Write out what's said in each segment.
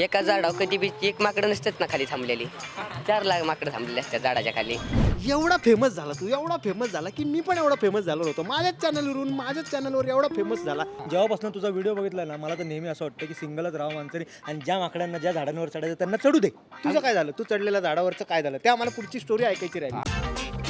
एका झाडावर कधी बी एक माकडं नसतात ना खाली थांबलेली. चार लाख माकडं थांबलेली असतात झाडाच्या खाली. एवढा फेमस झाला तू एवढा फेमस झाला की मी पण एवढा फेमस झालो होतो. माझ्याच चॅनलवरून माझ्याच चॅनलवर एवढा फेमस झाला. जेव्हापासून तुझा व्हिडिओ बघितला ना मला तर नेहमी असं वाटतं की सिंगलच राहा माणसाने आणि ज्या माकडांना ज्या झाडांवर चढायचं त्यांना चढू दे. तुझं काय झालं? तू चढलेल्या झाडावरचं काय झालं? ते आम्हाला पुढची स्टोरी ऐकायची राहिली.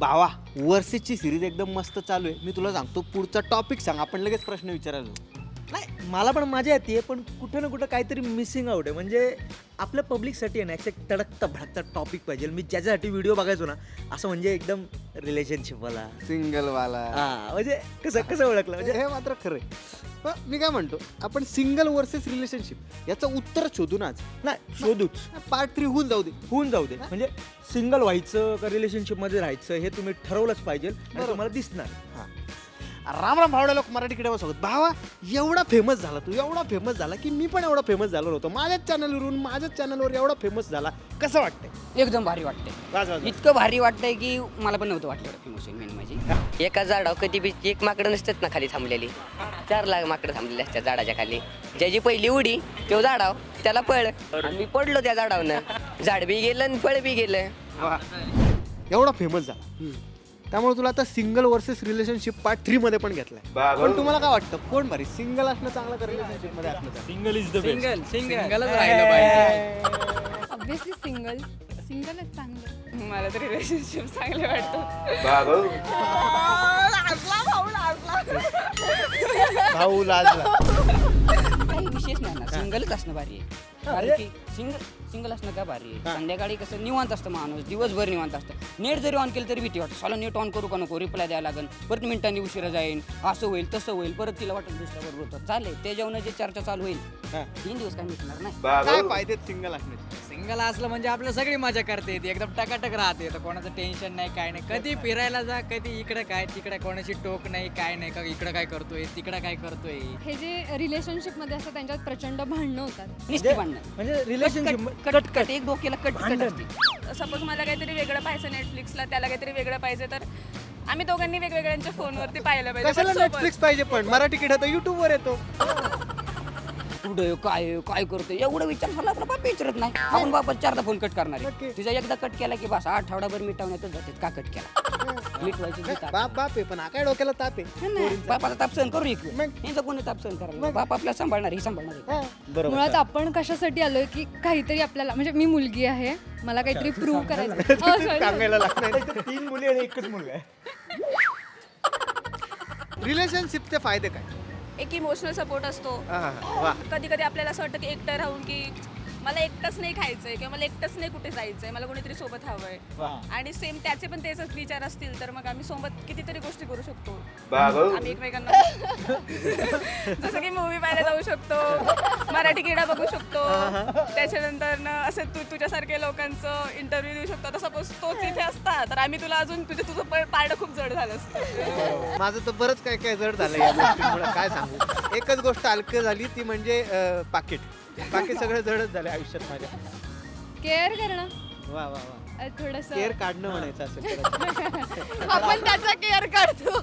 भावा वर्सेसची सिरीज एकदम मस्त चालू आहे. मी तुला सांगतो पुढचा टॉपिक सांग. आपण लगेच प्रश्न विचारायला नाही मला पण मजा येते पण कुठे ना कुठं काहीतरी मिसिंग आउट आहे. म्हणजे आपल्या पब्लिकसाठी आहे ना एक तडकता भडकता टॉपिक पाहिजे. मी ज्याच्यासाठी व्हिडिओ बघायचो ना असं म्हणजे एकदम रिलेशनशिपवाला सिंगल वाला. हा म्हणजे कसं कसं ओळखलं? म्हणजे हे मात्र खरं आहे. पण मी काय म्हणतो आपण सिंगल वर्सेस रिलेशनशिप याचं उत्तर शोधून आज. नाही शोधूच. पार्ट थ्री होऊन जाऊ दे. होऊन जाऊ दे. म्हणजे सिंगल व्हायचं का रिलेशनशिपमध्ये राहायचं हे तुम्ही ठरवलंच पाहिजे आणि बरोबर. तुम्हाला दिसणार. राम राम भावड्या लोक मराठी किडे बसवत. भावा एवढा फेमस झाला तू एवढा फेमस झाला की मी पण एवढा फेमस झालो होतो माझ्याच चॅनलवरून माझ्याच चॅनलवर एवढा फेमस झाला कसं वाटतंय? एकदम भारी वाटते वाज, वाज, वाज. इतकं भारी वाटतंय की मला पण नव्हतं वाटलं फेमस मेन म्हणजे. एका झाडावर कधी बी एक माकडं नसतात ना खाली थांबलेली. चार लाख माकडं थांबलेली असतात झाडाच्या खाली. ज्याची पहिली उडी तो झाडाव त्याला पळ. आणि मी पडलो त्या झाडावनं. झाड बी गेलं आणि फळ बी गेलं. एवढा फेमस झाला. त्यामुळे तुला आता single versus relationship part three मध्ये पण घेतलाय. पण तुम्हाला काय वाटतं? कोण भारी सिंगल असणं चांगलं का रिलेशनशिपमध्ये असणं चांगलं? सिंगल इज द सिंगल पाहिजे. ऑब्विसली सिंगल सिंगलच चांगलं. मला तर रिलेशनशिप चांगले वाटतं भाऊ लाजला. काही विशेष नाही ना. सिंगलच असणं भारी आहे. कारण की सिंगल सिंगल असणं का भारी? आहे संध्याकाळी कसं निवांत असतं माणूस दिवसभर निवांत असतं. नेट जरी ऑन केलं तरी भीती वाटतं. साला नेट ऑन करू का नको? रिप्लाय द्यायला लागेल परत मिनिटांनी उशिरा जाईन. असं होईल तसं होईल. परत तिला वाटेल दुसऱ्या बरोबर होतं. चालेल त्याच्यावर जे चर्चा चालू होईल हा. तीन दिवस काय मिटणार नाही. काय फायदे सिंगल असण्याचे? सिंगल असलं म्हणजे आपलं सगळी मजा करते येते एकदम टकाटक राहते. तर कोणाचं टेन्शन नाही काय नाही. कधी फिरायला जा कधी इकडे काय तिकडे कोणाची टोक नाही काय नाही. का इकडे काय करतोय तिकडे काय करतोय? हे जे रिलेशनशिपमध्ये असतात त्यांच्यात प्रचंड भांडणं होतात. नुसती भांडणं. म्हणजे रिलेशनशिप कट कट एक डोक्याला कट कट असते. सपोज मला काहीतरी वेगळं पाहिजे नेटफ्लिक्सला त्याला काहीतरी वेगळं पाहिजे तर आम्ही दोघांनी वेगवेगळ्यांच्या फोनवरती पाहिलं पाहिजे कशाला पण सोबत. नेटफ्लिक्स पाहिजे पण? मराठी किडा तर युट्यूब वर येतो. कुठं आहे, काय आहे, काय करतोय? एवढं विचार मला आपला बाप विचारत नाही. आपण बाबा चारदा फोन कट करणार नक्की. आहे तिचा एकदा कट केला की बस आठवडाभर मिटवण्यातच जाते का कट केला? मिटवायची जी. बाप बाप आहे पण हा काय डोक्याला ताप आहे? नाही, बापाचा ताप सहन करू इकडे मग? यांचा कोणी ताप सहन करायला बाप आपल्याला सांभाळणार ही सांभाळणार आहे. हा. मुळात आपण कशासाठी आलोय की काहीतरी आपल्याला म्हणजे मी मुलगी आहे मला काहीतरी प्रूव्ह करायचं. Oh, sorry, sorry. सांगायला लागणार तीन मुली आणि एकच मुलगा आहे. रिलेशनशिपचे फायदे काय? एक इमोशनल सपोर्ट असतो हा, हा, हा. वा कधी कधी आपल्याला असं वाटतं की एकटं राहून की मला एकटंच नाही खायचंय किंवा मला एकटंच नाही कुठे जायचंय मला कोणीतरी सोबत हवंय. आणि सेम त्याचे पण तेच विचार असतील तर मग आम्ही सोबत कितीतरी गोष्टी करू शकतो. आम्ही एकमेकांना जसं की मूवी पाहायला जाऊ शकतो मराठी किडा बघू शकतो. त्याच्यानंतर न असं तू तुझ्यासारख्या लोकांचं इंटरव्ह्यू देऊ शकतो. आता सपोज तोच इथे असता तर आम्ही तुला अजून तुझे तुझं पारडं खूप जड झालं असतं. माझं तर बरंच काय काय जड झालं या गोष्टींमुळे काय सांगू. एकच गोष्ट हलकं झाली ती म्हणजे पाकिट. बाकी सगळं जडच झालं आयुष्यात माझ्या. केअर करणं. वा वा वा. थोडस. केअर काढणं म्हणायचं असं करायचं. आपण त्याचा केअर काढतो.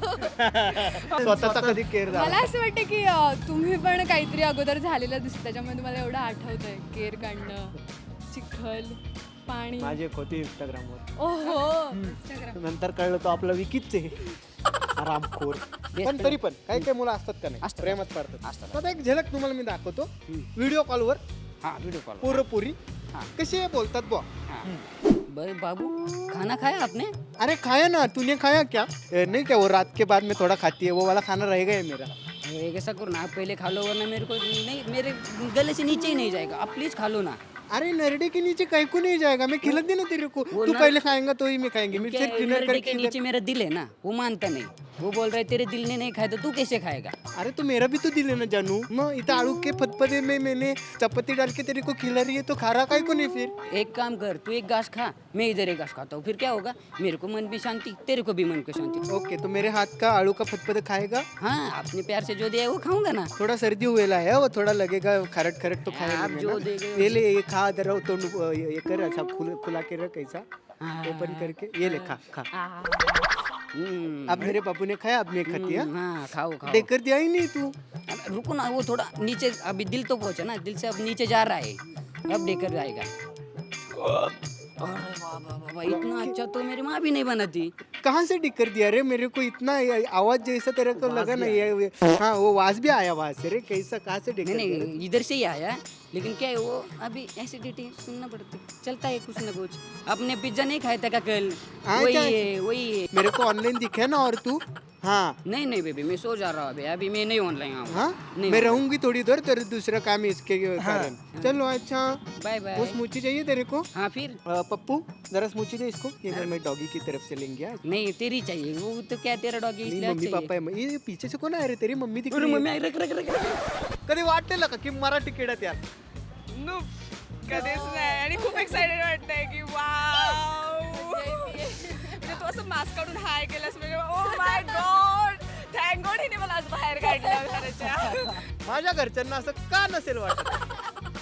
स्वतःचा कधी केअर झाला मला असं वाटतं की अं, तुम्ही पण काहीतरी अगोदर झालेलं दिसतं. त्याच्यामध्ये मला एवढं आठवतंय. केअर काढणं चिखल पाणी. माझी एक होती इंस्टाग्रामवर ओहो. नंतर कळलं तो आपला विकीच आहे. आरामखोर पण तरी पण काही काही मुलं असतात का नाही? असतात. प्रेमात पडतात. असतात. आता एक झलक तुम्हाला मी दाखवतो. व्हिडिओ कॉलवर हा व्हिडिओ कॉल पोरं पोरी हाँ. कसे बोलतात बुवा? बड़े बाबू खाना खाया आपने? अरे खाया ना. तूने खाया क्या? "ए, नहीं क्या वो रात के बाद में थोड़ा खाती है. वो वाला खाना रहेगा है मेरा? अरे कैसा करो ना. आप पहले खा लो वरना मेरे को नहीं मेरे गले से नीचे ही नहीं जाएगा. आप प्लीज खा लो ना. अरे नरडे के नीचे कहीं को नहीं जाएगा? मैं खिला देना तेरे को। तू पहले खाएँगा तो ही मैं खाएँगे। मैं सिर्फ़ डिनर नरडे के करके नीचे मेरा दिल है ना? वो मानता नहीं। वो बोल रहा है तेरे दिल ने नहीं खाया तो तू कैसे खाएगा? अरे तो मेरा भी तो दिल है ना जानू। मग इथं आड़ू के फतफदे में मैंने चपाती डाल के तेरे को खिला रही है तो खा रहा काय को नहीं फिर? एक काम कर तू एक घास खा मैं इधर एक घास खाता हूँ। फिर क्या होगा? मेरे को मन भी शांति तेरे को भी मन को शांति। ओके तो मेरे हाथ का आड़ू का फतफद खाएगा? हाँ अपने प्यार से जो दिया वो खाऊँगा ना। थोड़ा सर्दी हुएला है वो थोड़ा लगेगा खरट खरट तो खाएगा आप जो दे ये ले ये खा जरा तो ये कर अच्छा खुल खुला के रख ऐसा। ओपन करके. ये ले खा खा. हम्म, अब मेरे पापू ने खाया अब मैं खाती है? हम्म, हाँ खाओ खाओ. देकर दिया ही नहीं तू. रुको ना वो थोड़ा नीचे अभी दिल तो पहुँचा ना दिल से अब नीचे जा रहा है. अब देकर जाएगा वाह वाह वाह, इतना अच्छा तो मेरी माँ भी नहीं बनाती. कहाँ से डिक कर दिया रे? मेरे को इतना आवाज़ जैसा तेरे को लगा नहीं है हाँ वो वाज भी आया वहाँ से रे कैसा कहाँ से डिक नहीं इधर से ही आया. लेकिन क्या है वो अभी एसिडिटी सुनना पड़ता है। चलता है कुछ ना कुछ। अपने पिज्जा नहीं खाया था क्या कल हाँ, वही है वही है। मेरे को ऑनलाइन दिखा ना और तू? हाँ। नहीं नहीं बेबी मैं सो जा रहा हूँ अभी। अभी मैं नहीं ऑनलाइन आऊँ। हाँ? नहीं मैं रहूँगी थोड़ी देर तेरे दूसरा काम है इसके कारण। चलो अच्छा। बाय बाय स्मूची चाहिए तेरे को? हाँ फिर। पप्पू जरा स्मूची दे इसको। ये मैं डॉगी की तरफ़ से लेंगे नहीं तेरी चाहिए। वो तो क्या तेरा डॉगी मम्मी पापा आहे ये पीछे से कौन आ रे? तेरी मम्मी अरे तिकडे मम्मी कधी वाटलेलं का की मराठी किड्यात यार नो कधीच नाही. आणि खूप एक्साइटेड वाटतंय की वाव म्हणजे तू असं मास्क काढून हाय केलंस म्हणजे oh my God thank God हिने मला आज बाहेर काढलं घराच्या. माझ्या घरच्यांना असं का नसेल वाटत?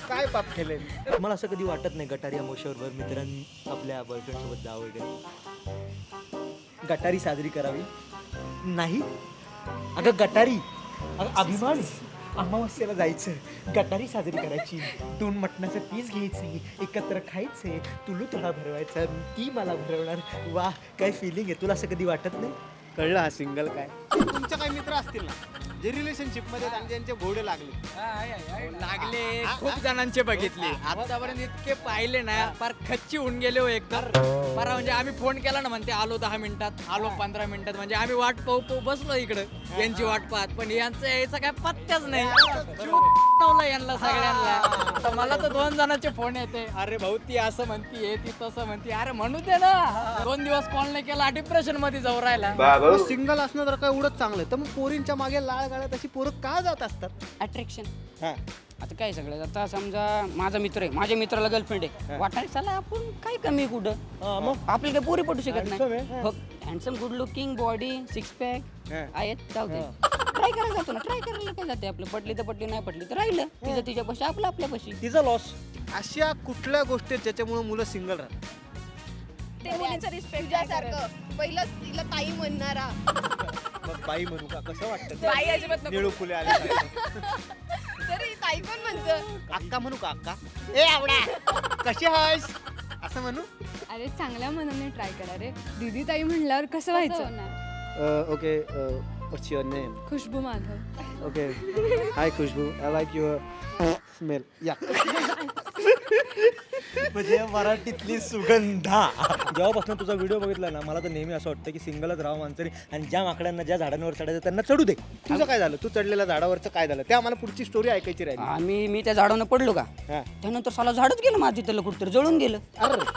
काय पाप केले मला असं कधी वाटत नाही गटारी अमोशावर मित्रांनी आपल्या बॉयफ्रेंड सोबत जावं वगैरे. गटारी साजरी करावी. नाही. अगं गटारी अगं अभिमान. अमावस्येला जायचं गटारी साजरी करायची दोन मटणाचं पीस घ्यायचे एकत्र खायचे तुलू तुला भरवायचा ती मला भरवणार. वा काय फिलिंग आहे. तुला असं कधी वाटत नाही? कळलं हा सिंगल काय? तुमचे काही मित्र असतील ना जे रिलेशनशिपमध्ये आणि ज्यांचे घोडे लागले. लागले खूप जणांचे बघितले. आतापर्यंत इतके पाहिले ना फार खच्ची होऊन गेले हो एकदम फार म्हणजे आम्ही फोन केला ना म्हणते आलो दहा मिनिटात आलो पंधरा मिनिटात. म्हणजे आम्ही वाट पाहू पाहू बसलो इकडं यांची वाट पाहत. पण यांचं यायचा काय पत्त्याच नाही. यांना सगळ्यांना. तर मला तर दोन जणांचे फोन येते. अरे भाऊ ती असं म्हणतीये ती तसं म्हणते. अरे म्हणू दे ना. दोन दिवस कॉल नाही केला डिप्रेशनमध्ये जाऊ राहिला. सिंगल असणं तर काय एवढंच चांगलं आहे. तर मग पोरींच्या मागे लाळ गाळ्यात अशी पोरं का जात असतात? अट्रॅक्शन हा. आता काय सगळं? आता समजा माझा मित्र आहे. माझ्या मित्राला गर्लफ्रेंड आहे. वाटणार चला आपण काय कमी आहे कुठं? मग? आपल्याला काय पोरी पटू शकत Handsome नाही आहे, हा. Handsome good looking body six pack हा. आहेत जाऊ दे. ट्राय करायला जातो ना. ट्राय करायला काय जाते आपलं? पटली तर पटली नाही पटली तर राहिलं. तिचं तिच्यापाशी आपलं आपल्यापाशी. तिचा लॉस अशा कुठल्या गोष्टी आहेत ज्याच्यामुळे मुलं सिंगल राहतात? ते मुलींचा रिस्पेक्ट तुझ्यासारखं. पहिलं तिला ताई म्हणणारा. मग बाई म्हणू का? कसं वाटतं बाई अजिबात नको. निळू फुले आले तरी ताई पण म्हणतं. अक्का म्हणू का अक्का? ए आवडा. कशी आहेस? असं म्हणू? अरे चांगल्या मनाने ट्राय करा. रे दीदी ताई म्हणल्यावर कसं व्हायचं? Okay what's your name Khushboo Madhav. Okay. Hi Khushboo. I like your smell या. म्हणजे मराठीतली सुगंधा. जेव्हापासून तुझा व्हिडिओ बघितला ना मला तर नेहमी असं वाटतं की सिंगलच राहा माणसाने आणि ज्या माकड्यांना ज्या झाडांवर चढायचं त्यांना चढू दे. तुझं काय झालं? तू चढलेल्या झाडावरचं काय झालं? ते आम्हाला पुढची स्टोरी ऐकायची राहिली. आम्ही मी त्या झाडावर पडलो का? हा. त्यानंतर साला झाडच गेलं माझं तिथलं कुठं जळून गेलं.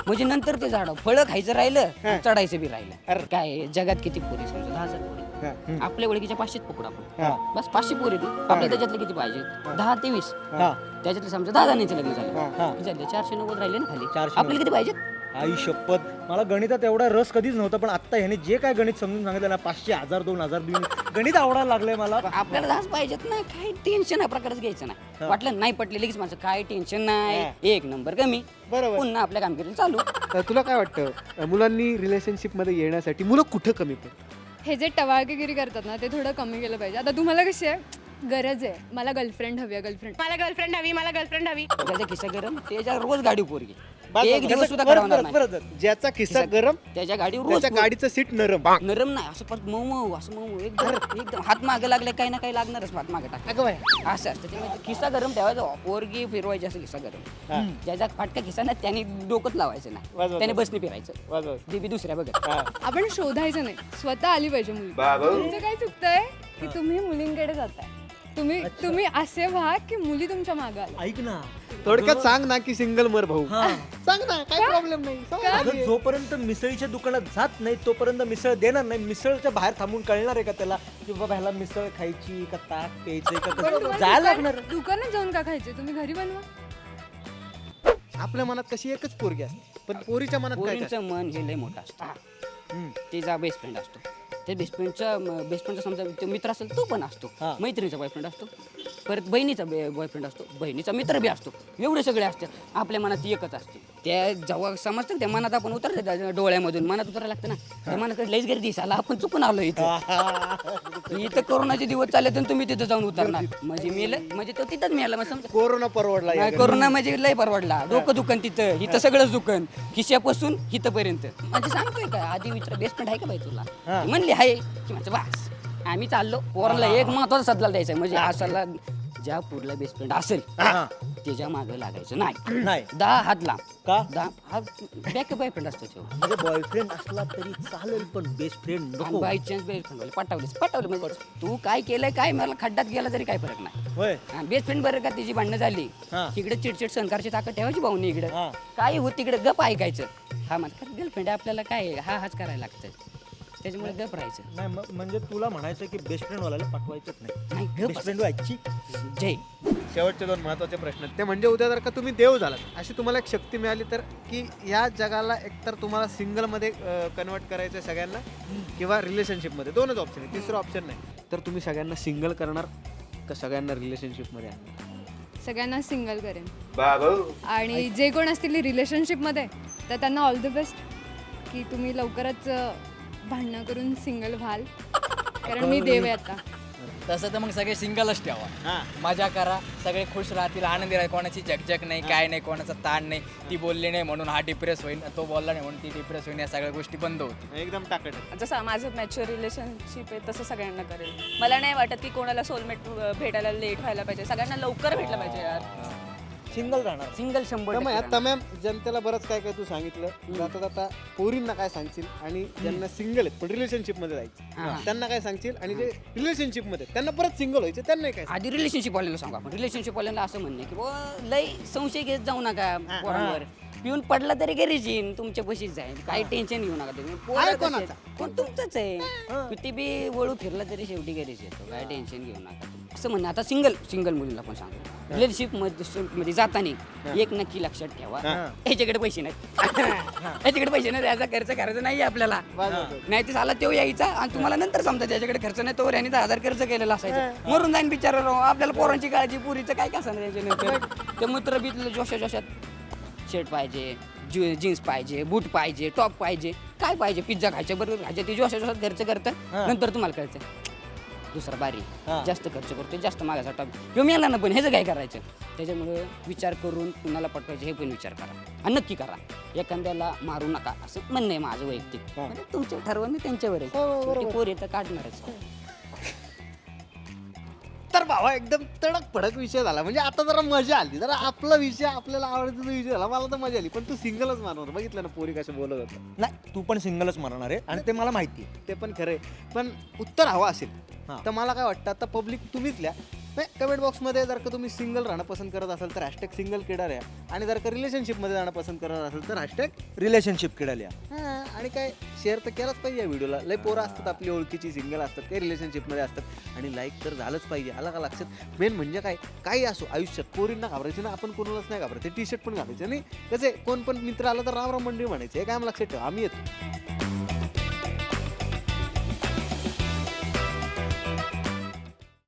म्हणजे नंतर ते झाड फळं खायचं राहिलं चढायचं बी राहिलं. अरे. काय जगात किती पोरी समजा दहा हजार पोरी. आपल्या ओळखीच्या पाचशेच पकडू आपण. हा. बस पाचशे पोरी ती आपल्या त्याच्यातले किती पाहिजे? दहा ते वीस. हा. त्याच्यातले समजा दहा जणांचे लग्न. झालं. झाले चारशे नव्वद राहिले ना खाली. चारशे आपल्याला किती पाहिजे आई शपथ. मला गणितात एवढा रस कधीच नव्हता पण आता ह्याने जे काय गणित समजून सांगितलं ना पाचशे हजार दोन हजार देऊन गणित आवडायला लागलंय मला. आपल्याला दहाच पाहिजेत नाही काही टेन्शन हा प्रकारच घ्यायचं नाही. वाटलं नाही पटले लगेच माझं काय टेन्शन नाही एक नंबर कमी. बरोबर. पुन्हा आपल्या कामगिरी चालू. तुला काय वाटतं? मुलांनी रिलेशनशिपमध्ये येण्यासाठी मुलं कुठं कमी पडतात? हे जे टवाळकेगिरी करतात ना ते थोडं कमी केलं पाहिजे. आता तुम्हाला कशी आहे? गरज आहे. मला गर्लफ्रेंड हवी आहे गर्लफ्रेंड. मला गर्लफ्रेंड हवी मला गर्लफ्रेंड हवी. त्याचा खिस्सा गरम त्याच्या रोज गाडी पोरगी. एक दिवस सुद्धा परत, नाही. परत. ज्याचा खिस्सा गरम त्याच्या गाडीवर रोज त्याच्या पोर- गाडीचं सीट नरम. नरम नाही. असं परत मऊ मऊ असं मऊ मऊ. एकदम एकदम हात मागे लागले काही ना काही लागणारच हात मागे टाक अगं बाय असं असतं. त्यामुळे खिस्सा गरम ठेवायचा. पोरगी फिरवायची असं खिस्सा गरम. ज्याचा फाटका खिस्सा ना त्याने डोकंच लावायचं नाही. त्याने बसने फिरायचं. वाजव. ते बी दुसऱ्या बघत. आपण शोधायचं नाही. स्वतः आली पाहिजे मुली तुमचं काय चुकतंय? की तुम्ही मुलींकडे जाताय. तुम्ही तुम्ही असे व्हा की मुली तुमच्या मागे आल्या. ऐक ना. थोडक्यात सांग ना की सिंगल मर भाऊ. हा. सांग ना काय प्रॉब्लेम नाही. सांग ना. अगं, जोपर्यंत मिसळीच्या दुकानात जात नाही तोपर्यंत मिसळ देणार नाही. मिसळच्या बाहेर थांबून कळणार आहे का त्याला? की बाबा ह्याला मिसळ खायची का ताक प्यायचंय का? पण कसं तुम्हाला जायला दुकान- लागणार. दुकानात जाऊन का खायचे तुम्ही घरी बनवा. आपल्या मनात कशी एकच पोरगी असते पण पोरीच्या मनात काय? पोरींचं मन हे लय मोठं असतं. तिचा बेस्ट फ्रेंड असतो. ते बेस्ट फ्रेंडचा बेस्ट फ्रेंडचा समजा तो मित्र असेल तो पण असतो. हा. मैत्रिणीचा बॉयफ्रेंड असतो. परत बहिणीचा बॉयफ्रेंड असतो बहिणीचा मित्र बी असतो. एवढे सगळे असतात. आपल्या मनात एकच असते. त्या जेव्हा समजतं त्या मनात आपण उतरतो त्या डोळ्यामधून. मनात उतरायला लागतं ना त्या मनात लईच गर्दी दिसायला आपण चुकून आलो इथं. इथं कोरोनाचे दिवस चालले तर तुम्ही तिथं जाऊन उतरणार. म्हणजे मेलं म्हणजे तो तिथंच मिळाला. मग समजा कोरोना परवडला कोरोना म्हणजे लय परवडला. डोकं दुकान तिथं इथं सगळंच दुकान खिशापासून इथंपर्यंत. म्हणजे सांगतोय का आधी विचार बेस्ट फ्रेंड आहे का बाई तुला? म्हणली आहे की म्हणजे बस आम्ही चाललो. पोराला एक महत्त्वाचा सदला द्यायचा म्हणजे असाला ज्या पुढला बेस्ट फ्रेंड असेल त्याच्यामागे लागायचं नाही. नाही. दहा हात लांब. का? दहा हा बॅकअप बॉयफ्रेंड असतो तो म्हणजे बॉयफ्रेंड असला तरी चालेल पण बेस्ट फ्रेंड नको. बाय चान्स बेस्ट फ्रेंड पटवलीस पटवलं म्हणजे तू काय केलंय काय मला खड्ड्यात गेला तरी काय फरक नाही. होय. बेस्ट फ्रेंड बरं का तिची भांडणं झाली. हा. इकडे चिडचिड सहनकारची ताकद ठेवायची भाऊनी इकडे. हा. काय होत तिकडे गप ऐकायचं. हा माझा गर्लफ्रेंड आपल्याला काय आहे? हा हाच करायला लागतं त्याच्यामुळे गप राहायचं. नाही म- म्हणजे तुला म्हणायचं की बेस्ट फ्रेंड वाला पटवायचंच नाही. नाही गप बेस्ट फ्रेंड व्हायची जय. शेवटचे दोन महत्त्वाचे प्रश्न आहेत. ते म्हणजे उद्या जर का तुम्ही देव झालात अशी तुम्हाला एक शक्ती मिळाली तर की या जगाला एकतर तुम्हाला सिंगलमध्ये कन्वर्ट करायचं आहे सगळ्यांना किंवा रिलेशनशिपमध्ये. दोनच ऑप्शन आहे तिसरं ऑप्शन नाही. तर तुम्ही सगळ्यांना सिंगल करणार का सगळ्यांना रिलेशनशिपमध्ये आणणार? सगळ्यांना सिंगल करेन. आणि जे कोण असतील रिलेशनशिपमध्ये तर त्यांना ऑल द बेस्ट की तुम्ही लवकरच अ, भांडणं करून सिंगल व्हाल. कारण मी देव आहे आता. तसं तर मग सगळे सिंगलच ठेवा. हां. मजा करा. सगळे खुश राहतील. आनंदी राहील. कोणाची झकझक नाही काय नाही कोणाचा ताण नाही. ती बोलली नाही म्हणून हा डिप्रेस होईल तो बोलला नाही म्हणून ती डिप्रेस होईल या सगळ्या गोष्टी बंद होतील. एकदम टाकट. जसं माझं मॅच्युअर रिलेशनशिप आहे तसं सगळ्यांना करेल. मला नाही वाटत की कोणाला सोलमेट भेटायला लेट व्हायला पाहिजे. सगळ्यांना लवकर भेटलं पाहिजे यार. सिंगल राहणार. सिंगल शंभर तमाम टक्के या राहणार. तमाम जनतेला बरंच काय काय तू सांगितलं. जाता जाता पोरींना काय सांगशील आणि ज्यांना सिंगल आहेत पण रिलेशनशिपमध्ये हा. जायचं त्यांना काय सांगशील आणि जे रिलेशनशिपमध्ये त्यांना परत सिंगल व्हायचे त्यांना काय आधी रिलेशनशिप वाल्याला सांगा आपण. रिलेशनशिप वाल्याला असं म्हणणं की बुवा लय संशय घेत जाऊ नका पोरांवर. पिऊन पडला तरी घरीच येईन तुमच्या पशीच जाईल काही टेन्शन घेऊ नका तुम्ही. पोरं आहे कोणाचा? कोण तुमचंच आहे? किती बी वळू फिरला तरी शेवटी घरीच येतो. काय टेन्शन घेऊ नका. असं म्हणणं. आता सिंगल सिंगल मुलीला पण सांगतो. रिलेशनशिपमध्ये मध्ये जाताना एक नक्की लक्षात ठेवा. याच्याकडे पैसे नाहीत. याच्याकडे पैसे नाही याचा खर्च करायचा नाही आपल्याला. नाही ते झाला तो यायचा आणि तुम्हाला नंतर समजा त्याच्याकडे खर्च नाही तो याने दहा हजार खर्च केलेला असायचा. मरून जाईन बिचारा राव. आपल्याला पोरांची काळजी पुरीचं काय काय सांगणार त्याच्यानंतर ते मूत्र बितलं जोशा जोशात. शर्ट पाहिजे जी जीन्स पाहिजे बूट पाहिजे टॉप पाहिजे. काय पाहिजे? पिझ्झा खायचे बरोबर खायचे. ते जोशा जोशात खर्च करतं नंतर तुम्हाला कळतं. दुसरा बारी. हा. जास्त खर्च करतो जास्त मागाचा टॉप. किंवा मेला ना पण ह्याचं काय करायचं? त्याच्यामुळे विचार करून कुणाला पटवायचे हे पण विचार करा. आणि नक्की करा. एखाद्याला मारू नका असं म्हणणं आहे माझं वैयक्तिक. म्हणजे तुमचं त्यांच्यावर आहे. शेवटी पोर येतं काढणारच. भावा एकदम तडक फडक विषय झाला. म्हणजे आता जरा मजा आली. जरा आपला विषय आपल्याला आवडतीचा विषय झाला. मला तर मजा आली. पण तू सिंगलच मानवर बघितलं ना पोरी कशा बोलत होता नाही तू पण सिंगलच मारणार आहे. आणि ते मला माहिती आहे. ते पण खरंय पण उत्तर हवं असेल. तर मला काय वाटतं आता पब्लिक तुम्हीच लिहा. नाही कमेंट बॉक्समध्ये जर का तुम्ही सिंगल राहणं पसंत करत असाल तर हॅशटॅग सिंगल किडार आहे आणि जर का रिलेशनशिपमध्ये जाणं पसंत करत असेल तर हॅशटॅग रिलेशनशिप किडाल्या हां आणि काय शेअर तर केलाच पाहिजे या व्हिडिओला लय पोरं असतात आपली ओळखीची सिंगल असतात काही रिलेशनशिपमध्ये असतात. आणि लाईक तर झालंच पाहिजे. आला का लागतात. मेन म्हणजे काय? काही असो आयुष्यात. पोरींना घाबरायचं ना आपण कोणालाच नाही घाबरायचं टी शर्ट पण घालायचं नाही कसं कोण पण मित्र आला तर राम राम मंडळी म्हणायचं. हे काय आम्हाला लक्षात ठेवा. आम्ही येतो.